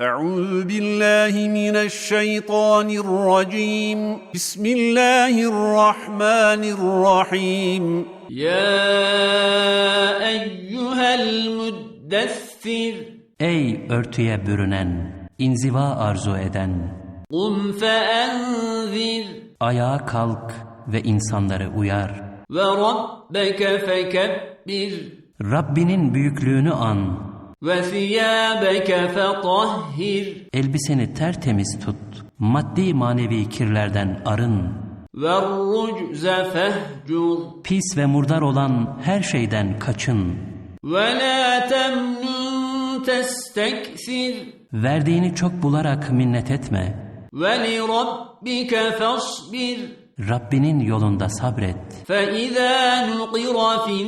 أعوذ بالله من الشيطان الرجيم بسم الله الرحمن الرحيم يا أيها المدثر Ey örtüye bürünen, inziva arzu eden, قم فأنذر ayağa kalk ve insanları uyar. وربك فكبر Rabbinin büyüklüğünü an, وثيابك فطهر elbiseni tertemiz tut, maddi manevi kirlerden arın, والرجز فاهجر pis ve murdar olan her şeyden kaçın, ولا تمنن تستكثر verdiğini çok bularak minnet etme, ولربك فاصبر Rabbinin yolunda sabret. فإذا نقر في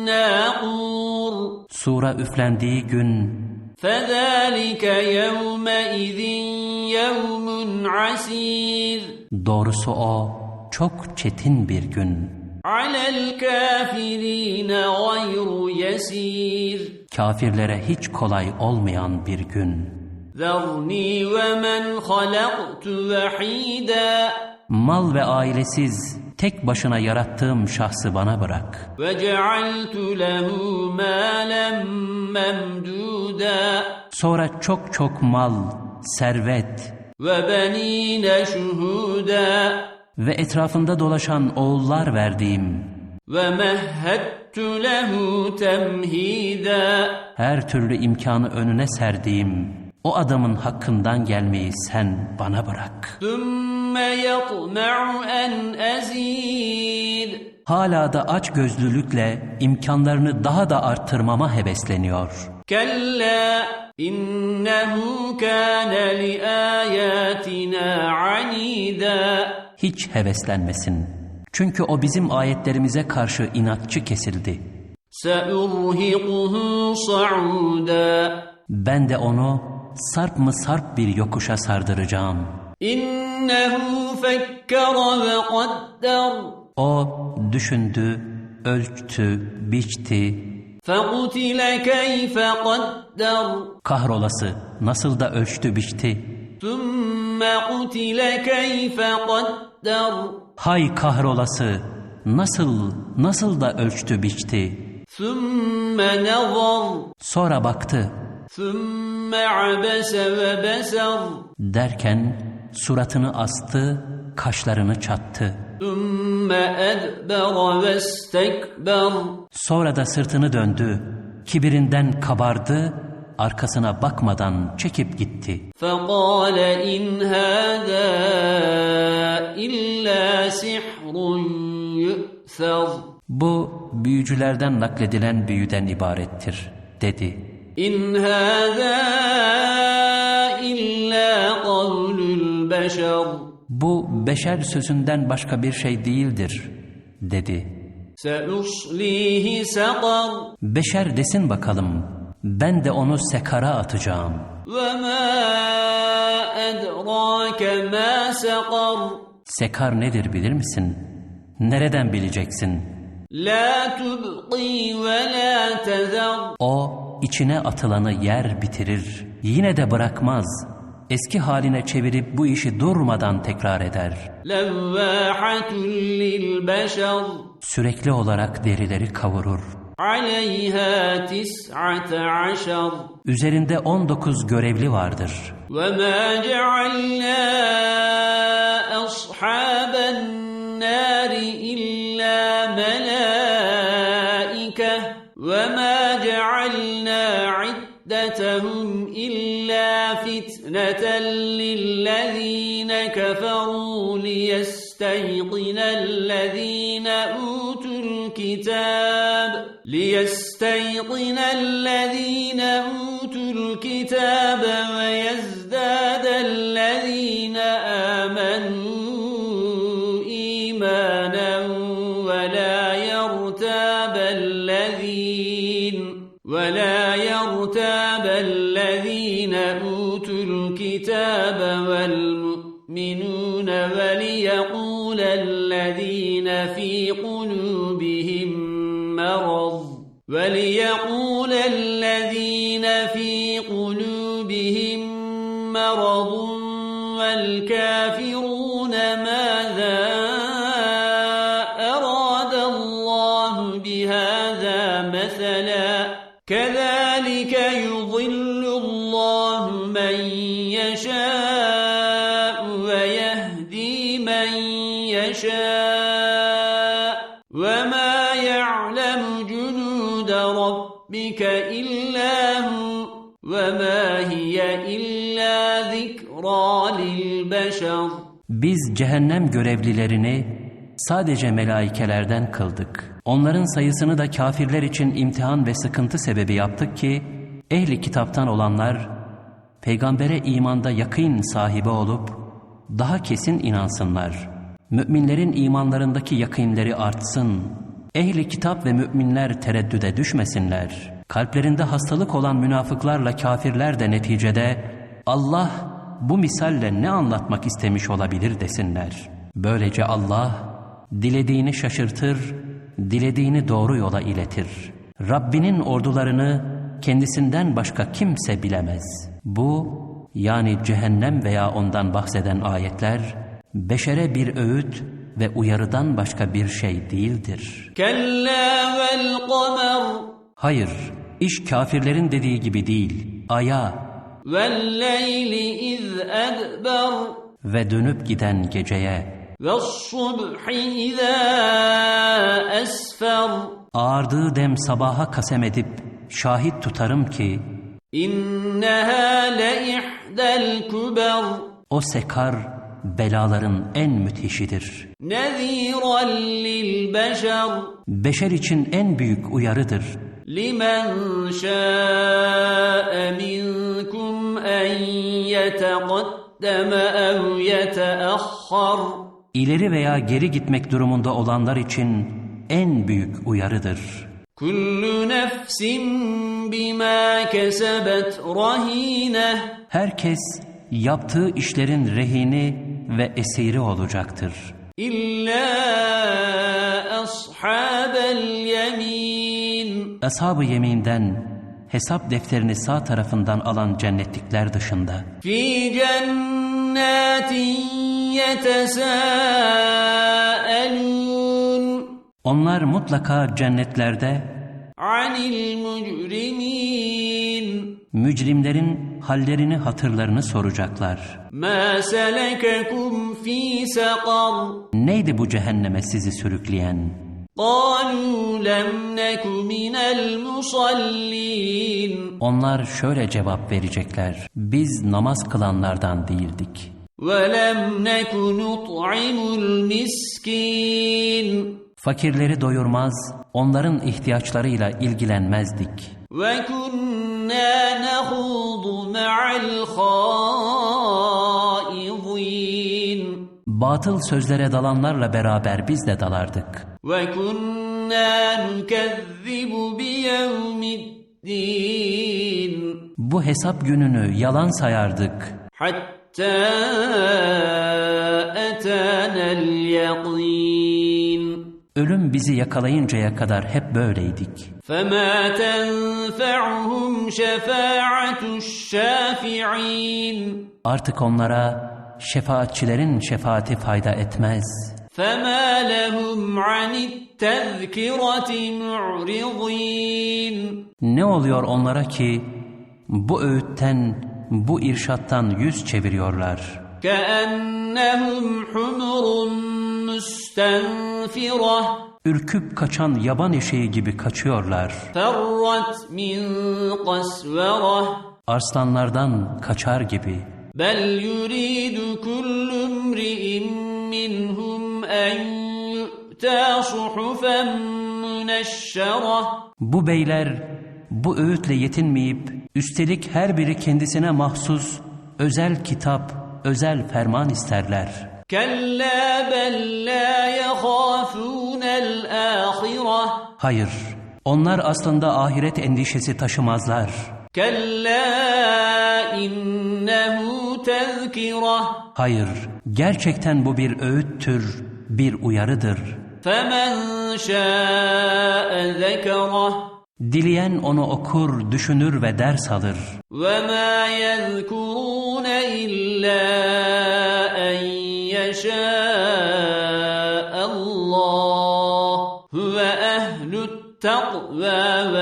الناقور Sura üflendiği gün, فذلك يومئذ يوم عسير doğrusu o çok çetin bir gün. على الكافرين غير يسير Kafirlere hiç kolay olmayan bir gün. ذرني ومن خلقت وحيدا Mal ve ailesiz, tek başına yarattığım şahsı bana bırak. Sonra çok çok mal, servet ve etrafında dolaşan oğullar verdiğim her türlü imkanı önüne serdiğim o adamın hakkından gelmeyi sen bana bırak. Hala da aç gözlülükle imkanlarını daha da arttırmama hevesleniyor. Kella innehu kana li ayatina anida. Hiç heveslenmesin. Çünkü o bizim ayetlerimize karşı inatçı kesildi. Seurhiquhu sauda. Ben de onu sarp mı sarp bir yokuşa sardıracağım. İnne إنه فكر وقدر O düşündü, ölçtü, biçti, فقتل كيف قدر kahrolası nasıl da ölçtü biçti. ثم قتل كيف قدر Hay kahrolası nasıl, nasıl da ölçtü biçti. ثم نظر Sonra baktı ثم عبس وبسر derken suratını astı, kaşlarını çattı. ثم أدبر واستكبر Sonra da sırtını döndü, kibirinden kabardı, arkasına bakmadan çekip gitti. فقال إن هذا إلا سحر يؤثر Bu büyücülerden nakledilen büyüden ibarettir, dedi. إن هذا إلا قول البشر Bu beşer sözünden başka bir şey değildir, dedi. سأصليه سقر Beşer desin bakalım, ben de onu sekara atacağım. وما أدراك ما سقر Sekar nedir bilir misin? Nereden bileceksin? لا تبقي ولا تذر O içine atılanı yer bitirir, yine de bırakmaz. Eski haline çevirip bu işi durmadan tekrar eder. لواحة للبشر Sürekli olarak derileri kavurur. عليها تسعة عشر Üzerinde 19 görevli vardır. وما جعلنا أصحاب النار إلا ملائكة وما جعلنا عدتهم إلا فتنة للذين كفروا ليستيقن الذين أوتوا الكتاب ليستيقن الذين أوتوا الكتاب ويزداد الذين آمنوا إيمانا ولا يرتاب الذين ولا وليقول الذين في قلوبهم مرض والكافرون ماذا أراد الله بهذا مثلا؟ كذلك يضل الله من يشاء ويهدي من يشاء. Biz cehennem görevlilerini sadece melaikelerden kıldık. Onların sayısını da kafirler için imtihan ve sıkıntı sebebi yaptık ki, ehli kitaptan olanlar, peygambere imanda yakın sahibi olup, daha kesin inansınlar. Müminlerin imanlarındaki yakınleri artsın. Ehli kitap ve müminler tereddüde düşmesinler. Kalplerinde hastalık olan münafıklarla kafirler de neticede, Allah bu misalle ne anlatmak istemiş olabilir desinler. Böylece Allah dilediğini şaşırtır, dilediğini doğru yola iletir. Rabbinin ordularını kendisinden başka kimse bilemez. Bu yani cehennem veya ondan bahseden ayetler beşere bir öğüt ve uyarıdan başka bir şey değildir. Hayır, iş kafirlerin dediği gibi değil. Aya, والليل إذ أدبر ve dönüp giden geceye والصبح إذا أسفر Ağardığı dem sabaha kasem edip şahit tutarım ki إنها لإحدى الكبر o sekar belaların en müthişidir. نذيرا للبشر Beşer için en büyük uyarıdır. لمن شاء منكم أن يتقدم أو يتأخر İleri veya geri gitmek durumunda olanlar için en büyük uyarıdır. كل نفس بما كسبت رهينه Herkes yaptığı işlerin rehini ve esiri olacaktır. إلا أصحاب اليمين ashab-ı yeminden hesap defterini sağ tarafından alan cennetlikler dışında. Fî cennetin Onlar mutlaka cennetlerde anil mücrimin mücrimlerin hallerini hatırlarını soracaklar. Mâ selekekum sekar Neydi bu cehenneme sizi sürükleyen? قالوا لم نك من المصلين Onlar şöyle cevap verecekler. Biz namaz kılanlardan değildik. ولم نك نطعم المسكين Fakirleri doyurmaz, onların ihtiyaçlarıyla ilgilenmezdik. وكنا نخوض مع الخائضين Batıl sözlere dalanlarla beraber biz de dalardık. وكنا نكذب بيوم الدين Bu hesap gününü yalan sayardık. حتى أتانا اليقين Ölüm bizi yakalayıncaya kadar hep böyleydik. فما تنفعهم شفاعة الشافعين Artık onlara şefaatçilerin şefaati fayda etmez. فما لهم عن التذكرة معرضين Ne oluyor onlara ki bu öğütten, bu irşattan yüz çeviriyorlar. كأنهم حمر مستنفرة Ürküp kaçan yaban eşeği gibi kaçıyorlar. فرت من قسورة Arslanlardan kaçar gibi. بل يريد كل امرئ منهم أن يؤتى صحفا منشرة Bu beyler bu öğütle yetinmeyip üstelik her biri kendisine mahsus özel kitap, özel ferman isterler. كلا بل لا يخافون الآخرة Hayır, onlar aslında ahiret endişesi taşımazlar. Hayır, gerçekten bu bir öğüttür, bir uyarıdır. Femen. Dileyen onu okur, düşünür ve ders alır. Ve ma yezkurûne illâ en yeşâ Allah ve ehlü't takvâ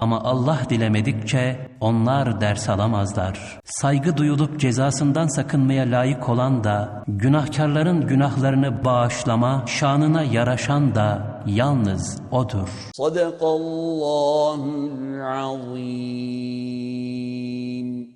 ama Allah dilemedikçe onlar ders alamazlar. Saygı duyulup cezasından sakınmaya layık olan da, günahkarların günahlarını bağışlama, şanına yaraşan da yalnız O'dur. Sadakallahu'l-azim.